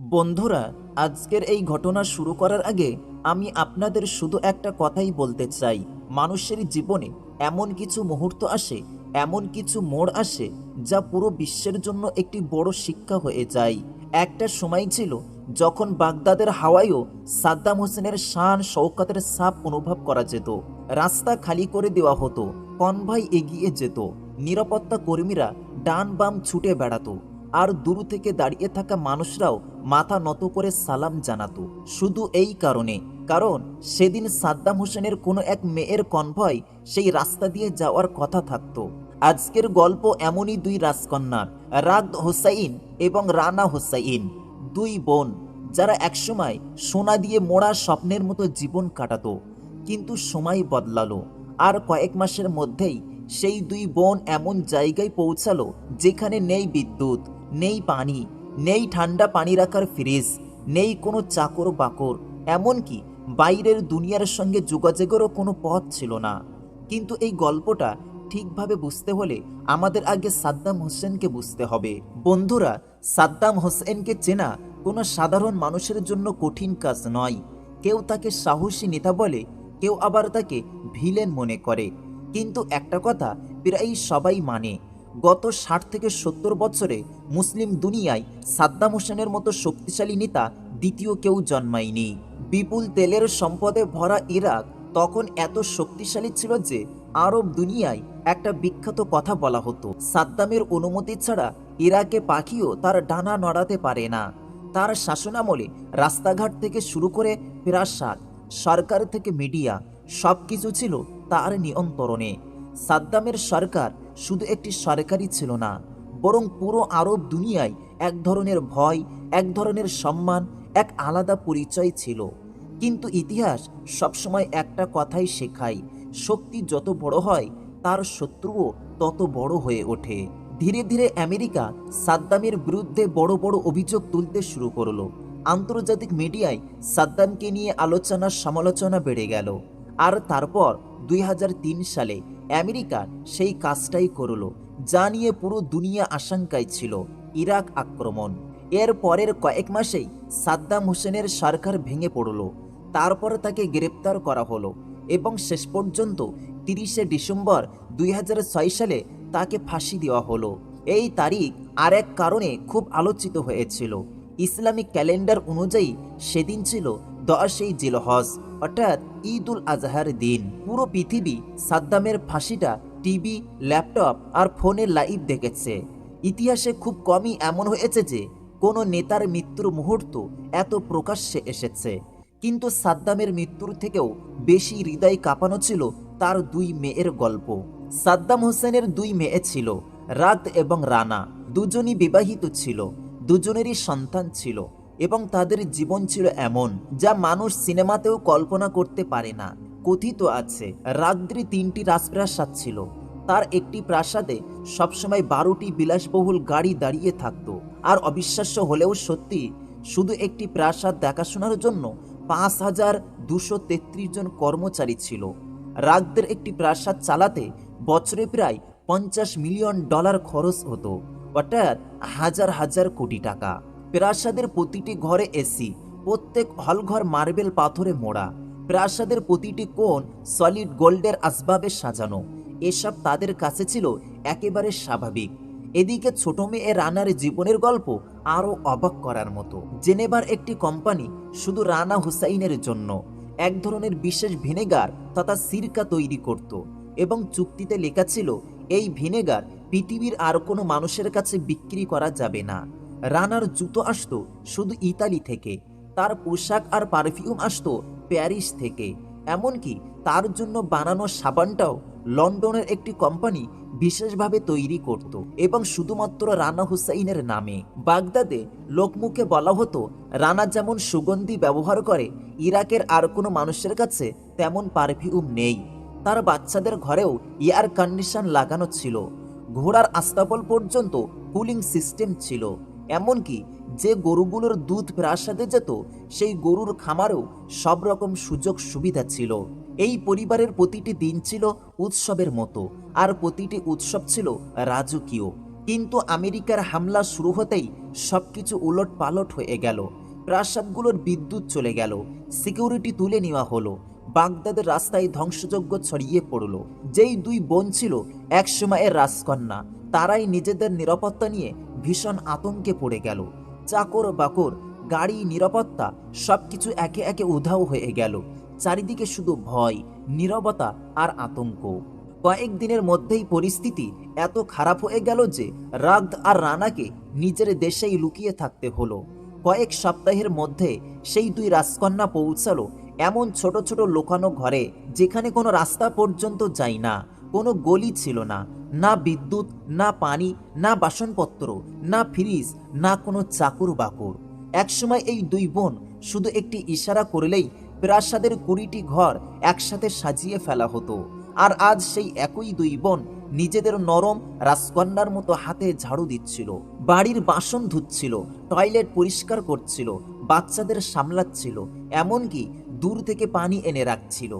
বন্ধুরা, আজকের এই ঘটনা শুরু করার আগে আমি আপনাদের শুধু একটা কথাই বলতে চাই। মানুষের জীবনে এমন কিছু মুহূর্ত আসে, এমন কিছু মোড় আসে, যা পুরো বিশ্বের জন্য একটি বড় শিক্ষা হয়ে যায়। একটা সময় ছিল যখন বাগদাদের হাওয়াইও সাদ্দাম হোসেনের শান শৌকতের সাপ অনুভব করা যেত। রাস্তা খালি করে দেওয়া হতো, কনভয় এগিয়ে যেত। নিরাপত্তা কর্মীরা ডান বাম ছুটে বেড়াতো। আর দূর থেকে দাঁড়িয়ে থাকা মানুষরাও মাথা নত করে সালাম জানাতো। শুধু এই কারণে, কারণ সেদিন সাদ্দাম হোসেনের কোনো এক মেয়ের কনভয় সেই রাস্তা দিয়ে যাওয়ার কথা থাকতো। আজকের গল্প এমনই দুই রাজকন্যার রাগ হোসাইন এবং রানা হোসাইন, দুই বোন, যারা একসময় সোনা দিয়ে মোড়া স্বপ্নের মতো জীবন কাটাতো, কিন্তু সময় বদলালো। আর কয়েক মাসের মধ্যেই সেই দুই বোন এমন জায়গায় পৌঁছালো যেখানে নেই বিদ্যুৎ, নেই পানি নেই ঠান্ডা পানি রাখার ফ্রিজ, নেই কোনো চাকর বাকর। এমনকি বাইরের দুনিয়ার সঙ্গে যোগাযোগেরও কোনো পথ ছিল না। কিন্তু এই গল্পটা ঠিকভাবে বুঝতে হলে আমাদের আগে সাদ্দাম হোসেনকে বুঝতে হবে। বন্ধুরা, সাদ্দাম হোসেনকে চেনা কোনো সাধারণ মানুষের জন্য কঠিন কাজ নয়। কেউ তাকে সাহসী নেতা বলে, কেউ আবার তাকে ভিলেন মনে করে। কিন্তু একটা কথা প্রায় সবাই মানে গত ষাট থেকে সত্তর বছরে মুসলিম দুনিয়ায় সাদ্দাম হোসেনের মতো শক্তিশালী নেতা দ্বিতীয় কেউ জন্মায়নি। বিপুল তেলের সম্পদে ভরা ইরাক তখন এত শক্তিশালী ছিল যে আরব দুনিয়ায় একটা বিখ্যাত কথা বলা হতো। সাদ্দামের অনুমতি ছাড়া ইরাকে পাখিও তার ডানা নড়াতে পারে না। তার শাসনামলে রাস্তাঘাট থেকে শুরু করে প্রাসাদ, সরকার থেকে মিডিয়া সব কিছু ছিল তার নিয়ন্ত্রণে। সাদ্দামের সরকার শুধু একটি সরকারই ছিল না, বরং পুরো আরব দুনিয়ায় এক ধরনের ভয়, এক ধরনের সম্মান, এক আলাদা পরিচয় ছিল। কিন্তু ইতিহাস সবসময় একটা কথাই শেখায়, শক্তি যত বড় হয়, তার শত্রুও তত বড় হয়ে ওঠে। ধীরে ধীরে আমেরিকা সাদ্দামের বিরুদ্ধে বড় বড় অভিযোগ তুলতে শুরু করল। আন্তর্জাতিক মিডিয়ায় সাদ্দামকে নিয়ে আলোচনা সমালোচনা বেড়ে গেল। আর তারপর দুই হাজার তিন সালে আমেরিকা সেই কাজটাই করল, যা নিয়ে পুরো দুনিয়া আশঙ্কায় ছিল, ইরাক আক্রমণ। এর পরের কয়েক মাসেই সাদ্দাম হোসেনের সরকার ভেঙে পড়ল। তারপর তাকে গ্রেপ্তার করা হলো এবং শেষ পর্যন্ত তিরিশে ডিসেম্বর দুই হাজার ছয় সালে তাকে ফাঁসি দেওয়া হলো। এই তারিখ আরেক কারণে খুব আলোচিত হয়েছিল। ইসলামিক ক্যালেন্ডার অনুযায়ী সেদিন ছিল দশই জিলহজ, অর্থাৎ ঈদ উল আজহার দিন। পুরো পৃথিবী সাদ্দামের ফাঁসিটা টিভি, ল্যাপটপ আর ফোনে লাইভ দেখেছে। ইতিহাসে খুব কমই এমন হয়েছে যে, কোনো নেতার মৃত্যুর মুহূর্ত এত প্রকাশ্যে এসেছে। কিন্তু সাদ্দামের মৃত্যুর থেকেও বেশি হৃদয় কাঁপানো ছিল তার দুই মেয়ের গল্প। সাদ্দাম হোসেনের দুই মেয়ে ছিল, রাত এবং রানা। দুজনই বিবাহিত ছিল, দুজনেরই সন্তান ছিল। এবং তাদের জীবন ছিল এমন, যা মানুষ সিনেমাতেও কল্পনা করতে পারে না। কথিত আছে, রাত্রি তিনটি রাজপ্রাসাদ ছিল। তার একটি প্রাসাদে সবসময় বারোটি বিলাসবহুল গাড়ি দাঁড়িয়ে থাকতো। আর অবিশ্বাস্য হলেও সত্যি, শুধু একটি প্রাসাদ দেখাশোনার জন্য পাঁচ হাজার দুশো তেত্রিশ জন কর্মচারী ছিল। রাগদের একটি প্রাসাদ চালাতে বছরে প্রায় পঞ্চাশ মিলিয়ন ডলার খরচ হতো, অর্থাৎ হাজার হাজার কোটি টাকা। প্রাসাদের প্রতিটি ঘরে এসি প্রত্যেক হলঘর মার্বেল পাথরে মোড়া। প্রাসাদের প্রতিটি কোণ সলিড গোল্ডের আসবাবে সাজানো। এসব তাদের কাছে ছিল একেবারে স্বাভাবিক। এদিকে ছোট মেয়ে রানার জীবনের গল্প আরও অবাক করার মতো। জেনেবার একটি কোম্পানি শুধু রানা হুসাইনের জন্য। এক ধরনের বিশেষ ভিনেগার তথা সিরকা তৈরি করত এবং চুক্তিতে লেখা ছিল, এই ভিনেগার পৃথিবীর আর কোনো মানুষের কাছে বিক্রি করা যাবে না। রানার জুতো আসতো শুধু ইতালি থেকে, তার পোশাক আর পারফিউম আসতো প্যারিস থেকে। এমনকি তার জন্য বানানো সাবানটাও লন্ডনের একটি কোম্পানি বিশেষভাবে তৈরি করত এবং শুধুমাত্র রানা হুসাইনের নামে। বাগদাদে লোকমুখে বলা হতো, রানা যেমন সুগন্ধি ব্যবহার করে, ইরাকের আর কোনো মানুষের কাছে তেমন পারফিউম নেই। তার বাচ্চাদের ঘরেও এয়ার কন্ডিশন লাগানো ছিল। ঘোড়ার আস্তাবল পর্যন্ত কুলিং সিস্টেম ছিল। এমনকি যে গরুগুলোর দুধ প্রাসাদে যেত, সেই গরুর খামারেও সব রকম সুযোগ সুবিধা ছিল। এই পরিবারের প্রতিটি দিন ছিল উৎসবের মতো, আর প্রতিটি উৎসব ছিল রাজকীয়। কিন্তু আমেরিকার হামলা শুরু হতেই সব কিছু উলট পালট হয়ে গেল। প্রাসাদগুলোর বিদ্যুৎ চলে গেল, সিকিউরিটি তুলে নেওয়া হলো, বাগদাদের রাস্তায় ধ্বংসযজ্ঞ ছড়িয়ে পড়ল। যেই দুই বোন ছিল একসময়ের রাজকন্যা, তারাই নিজেদের নিরাপত্তা নিয়ে ভীষণ আতঙ্কে পড়ে গেল। চাকর বাকর, গাড়ি, নিরাপত্তা, সবকিছু একে একে উধাও হয়ে গেল। চারিদিকে শুধু ভয়, নীরবতা আর আতঙ্ক। কয়েকদিনের মধ্যেই পরিস্থিতি এত খারাপ হয়ে গেল যে রাগদ আর রানাকে নিজের দেশেই লুকিয়ে থাকতে হলো। কয়েক সপ্তাহের মধ্যে সেই দুই রাজকন্যা পৌঁছালো এমন ছোট ছোট লোকানো ঘরে যেখানে কোনো রাস্তা পর্যন্ত যায় না, কোনো গলি ছিল না। না বিদ্যুৎ, না পানি, না বাসনপত্র, না ফ্রিজ, না কোনো চাকুর বাকুর। একসময় এই দুই বোন শুধু একটি ইশারা করলেই প্রাসাদের কুড়িটি ঘর একসাথে সাজিয়ে ফেলা হতো। আর আজ সেই একই দুই বোন নিজেদের নরম রাজকন্যার মতো হাতে ঝাড়ু দিচ্ছিল, বাড়ির বাসন ধুচ্ছিল, টয়লেট পরিষ্কার করছিল, বাচ্চাদের সামলাচ্ছিল, এমনকি দূর থেকে পানি এনে রাখছিল।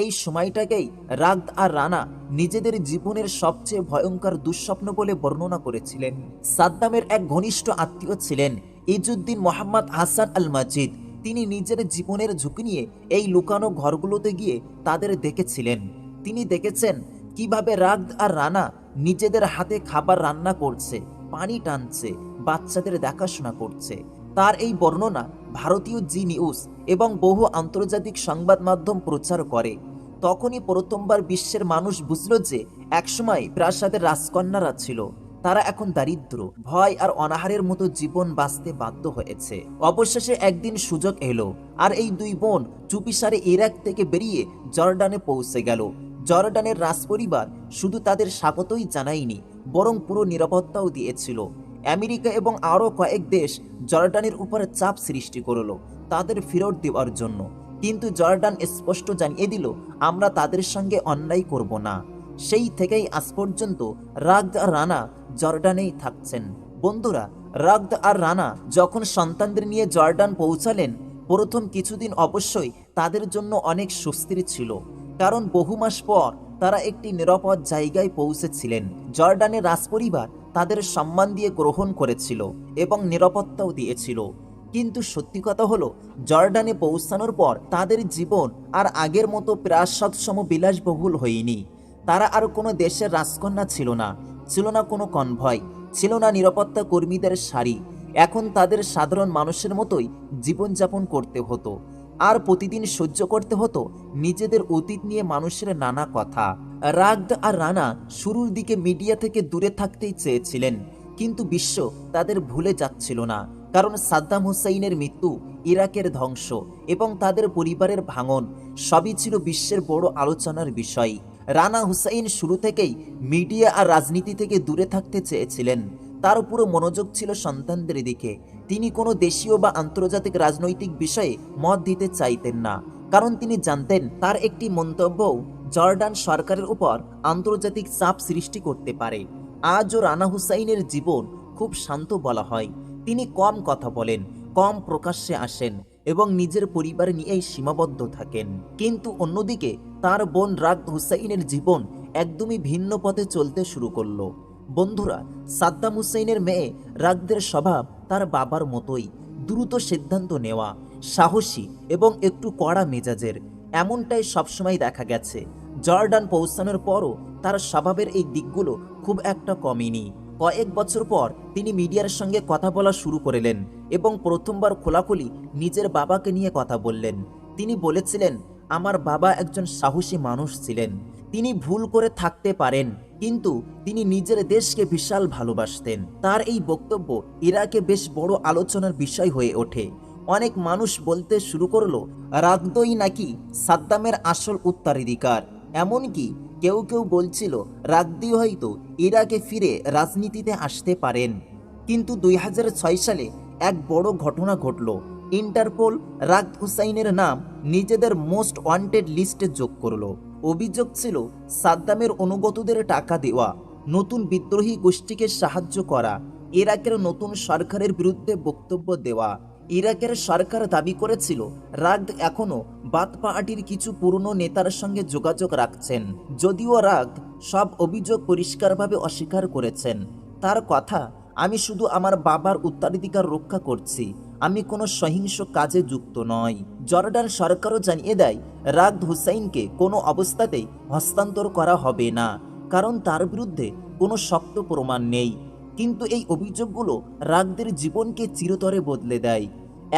এই সময়টাকেই রাগ আর রানা নিজেদের জীবনের সবচেয়ে ভয়ঙ্কর দুঃস্বপ্ন বলে বর্ণনা করেছিলেন। সাদ্দামের এক ঘনিষ্ঠ আত্মীয় ছিলেন ইজুদ্দিন মোহাম্মদ হাসান আল মাজিদ। তিনি নিজের জীবনের ঝুঁকি নিয়ে এই লুকানো ঘরগুলোতে গিয়ে তাদের দেখেছিলেন। তিনি দেখেছেন কীভাবে রাগ আর রানা নিজেদের হাতে খাবার রান্না করছে, পানি টানছে, বাচ্চাদের দেখাশোনা করছে। তার এই বর্ণনা ভারতীয় জি নিউজ এবং বহু আন্তর্জাতিক সংবাদ মাধ্যম প্রচার করে। তখনই প্রথমবার বিশ্বের মানুষ বুঝল যে একসময় প্রাসাদের রাজকন্যারা ছিল। তারা এখন দারিদ্র, ভয় আর অনাহারের মতো জীবন বাঁচতে বাধ্য হয়েছে। অবশেষে একদিন সুযোগ এলো আর এই দুই বোন চুপিসারে ইরাক থেকে বেরিয়ে জর্ডানে পৌঁছে গেল। জর্ডানের রাজপরিবার শুধু তাদের স্বাগতই জানায়নি, বরং পুরো নিরাপত্তাও দিয়েছিল। আমেরিকা এবং আরও কয়েক দেশ জর্ডানের উপরে চাপ সৃষ্টি করল তাদের ফেরত দেওয়ার জন্য। কিন্তু জর্ডান স্পষ্ট জানিয়ে দিল, আমরা তাদের সঙ্গে অন্যায় করব না। সেই থেকেই আজ পর্যন্ত রাগদ আর রানা জর্ডানেই থাকছেন। বন্ধুরা রাগদ আর রানা যখন সন্তানদের নিয়ে জর্ডান পৌঁছালেন, প্রথম কিছুদিন অবশ্যই তাদের জন্য অনেক স্বস্তির ছিল। কারণ বহু মাস পর তারা একটি নিরাপদ জায়গায় পৌঁছেছিলেন। জর্ডানের রাজপরিবার তাদের সম্মান দিয়ে গ্রহণ করেছিল এবং নিরাপত্তাও দিয়েছিল। কিন্তু সত্যি কথা হলো, জর্ডানে পৌঁছানোর পর তাদের জীবন আর আগের মতো প্রাসাদসম বিলাসবহুল হয়নি। তারা আর কোনো দেশের রাজকন্যা ছিল না ছিল না কোনো কনভয়, ছিল না নিরাপত্তা কর্মীদের সারি। এখন তাদের সাধারণ মানুষের মতোই জীবনযাপন করতে হতো। আর প্রতিদিন সহ্য করতে হতো নিজেদের অতীত নিয়ে মানুষের নানা কথা। রাগদ আর রানা শুরুর দিকে মিডিয়া থেকে দূরে থাকতেই চেয়েছিলেন, কিন্তু বিশ্ব তাদের ভুলে যাচ্ছিল না, কারণ সাদ্দাম হুসাইনের মৃত্যু ইরাকের ধ্বংস এবং তাদের পরিবারের ভাঙন, সবই ছিল বিশ্বের বড় আলোচনার বিষয়। রানা হুসাইন শুরু থেকেই মিডিয়া আর রাজনীতি থেকে দূরে থাকতে চেয়েছিলেন তার পুরো মনোযোগ ছিল সন্তানদের দিকে। তিনি কোনো দেশীয় বা আন্তর্জাতিক রাজনৈতিক বিষয়ে মত দিতে চাইতেন না। কারণ তিনি জানতেন তার একটি মন্তব্য জর্ডান সরকারের উপর আন্তর্জাতিক চাপ সৃষ্টি করতে পারে। আজও রানা হুসাইনের জীবন খুব শান্ত বলা হয়। তিনি কম কথা বলেন, কম প্রকাশ্যে আসেন এবং নিজের পরিবার নিয়েই সীমাবদ্ধ থাকেন। কিন্তু অন্যদিকে তার বোন রাগ হুসাইনের জীবন একদমই ভিন্ন পথে চলতে শুরু করল। বন্ধুরা, সাদ্দাম হুসাইনের মেয়ে রাগদের স্বভাব তার বাবার মতোই, দ্রুত সিদ্ধান্ত নেওয়া, সাহসী এবং একটু কড়া মেজাজের। এমনটাই সবসময় দেখা গেছে। জর্ডান পৌঁছানোর পরও তার স্বভাবের এই দিকগুলো খুব একটা কমেনি। কয়েক বছর পর তিনি মিডিয়ার সঙ্গে কথা বলা শুরু করলেন এবং প্রথমবার খোলাখুলি নিজের বাবাকে নিয়ে কথা বললেন। তিনি বলেছিলেন, আমার বাবা একজন সাহসী মানুষ ছিলেন। তিনি ভুল করে থাকতে পারেন। কিন্তু তিনি নিজের দেশকে বিশাল ভালোবাসতেন। তার এই বক্তব্য ইরাকে বেশ বড় আলোচনার বিষয় হয়ে ওঠে। অনেক মানুষ বলতে শুরু করল, রাগদই নাকি সাদ্দামের আসল উত্তরাধিকার? এমনকি কেউ কেউ বলছিল রাগদি হয়তো ইরাকে ফিরে রাজনীতিতে আসতে পারেন। কিন্তু দুই হাজার ছয় সালে এক বড় ঘটনা ঘটল। ইন্টারপোল রাগ হুসাইনের নাম নিজেদের মোস্ট ওয়ান্টেড লিস্টে যোগ করল। অভিযোগ ছিল সাদ্দামের অনুগতদের টাকা দেওয়া, নতুন বিদ্রোহী গোষ্ঠীকে সাহায্য করা, ইরাকের নতুন সরকারের বিরুদ্ধে বক্তব্য দেওয়া। ইরাকের সরকার দাবি করেছিল রাগদ এখনও বাদ পার্টির কিছু পুরনো নেতার সঙ্গে যোগাযোগ রাখছেন। যদিও রাগ সব অভিযোগ পরিষ্কারভাবে অস্বীকার করেছেন। তার কথা, আমি শুধু আমার বাবার উত্তরাধিকার রক্ষা করছি আমি কোনো সহিংস কাজে যুক্ত নই। জর্ডান সরকারও জানিয়ে দেয় রাগদ হুসাইনকে কোনো অবস্থাতেই হস্তান্তর করা হবে না, কারণ তার বিরুদ্ধে কোনো শক্ত প্রমাণ নেই। কিন্তু এই অভিযোগগুলো রাগদের জীবনকে চিরতরে বদলে দেয়।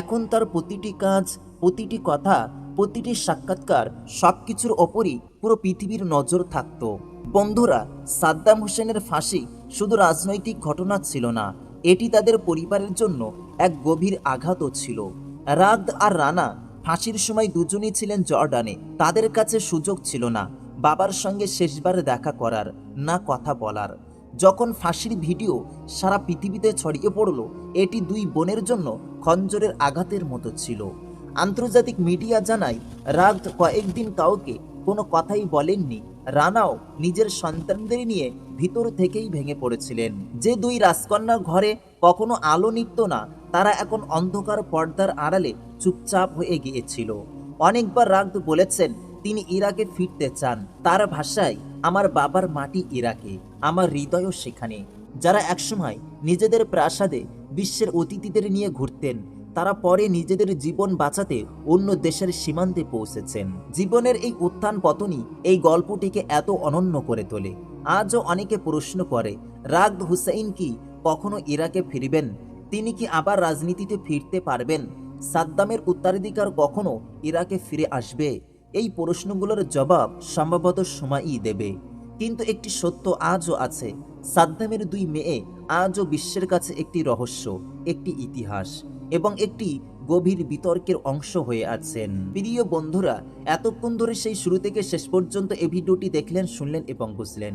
এখন তার প্রতিটি কাজ, প্রতিটি কথা, প্রতিটি সাক্ষাৎকার সব কিছুর ওপরই পুরো পৃথিবীর নজর থাকতো। বন্ধুরা, সাদ্দাম হোসেনের ফাঁসি শুধু রাজনৈতিক ঘটনা ছিল না এটি তাদের পরিবারের জন্য এক গভীর আঘাতও ছিল। রাগদ আর রানা ফাঁসির সময় দুজনই ছিলেন জর্ডানে। তাদের কাছে সুযোগ ছিল না। বাবার সঙ্গে শেষবার দেখা করার, না কথা বলার। যখন ফাঁসির ভিডিও সারা পৃথিবীতে ছড়িয়ে পড়ল, এটি দুই বোনের জন্য খঞ্জরের আঘাতের মতো ছিল। আন্তর্জাতিক মিডিয়া জানায়, রাগদ কয়েকদিন কাউকে কোনো কথাই বলেননি। রানাও নিজের সন্তানদের নিয়ে ভিতর থেকেই ভেঙে পড়েছিলেন। যে দুই রাজকন্যার ঘরে কখনো আলো নিত না, তারা এখন অন্ধকার পর্দার আড়ালে চুপচাপ হয়ে গিয়েছিল। অনেকবার রাগদ বলেছেন, তিনি ইরাকে ফিরতে চান। তার ভাষায়, আমার বাবার মাটি ইরাকে, আমার হৃদয়ও সেখানে। যারা একসময় নিজেদের প্রাসাদে বিশ্বের অতিথিদের নিয়ে ঘুরতেন তারা পরে নিজেদের জীবন বাঁচাতে অন্য দেশের সীমান্তে পৌঁছেছেন। জীবনের এই উত্থান পতনই এই গল্পটিকে এত অনন্য করে তোলে। আজও অনেকে প্রশ্ন করে রাগদ হুসাইন কি কখনো ইরাকে ফিরবেন? তিনি কি আবার রাজনীতিতে ফিরতে পারবেন? সাদ্দামের উত্তরাধিকার কখনো ইরাকে ফিরে আসবে? এই প্রশ্নগুলোর জবাব সম্ভবত সময়ই দেবে। কিন্তু একটি সত্য আজও আছে, সাদ্দামের দুই মেয়ে আজও বিশ্বের কাছে একটি রহস্য, একটি ইতিহাস। এবং একটি গভীর বিতর্কের অংশ হয়ে আছেন। প্রিয় বন্ধুরা, এতক্ষণ ধরে সেই শুরু থেকে শেষ পর্যন্ত এই ভিডিওটি দেখলেন, শুনলেন এবং বুঝলেন।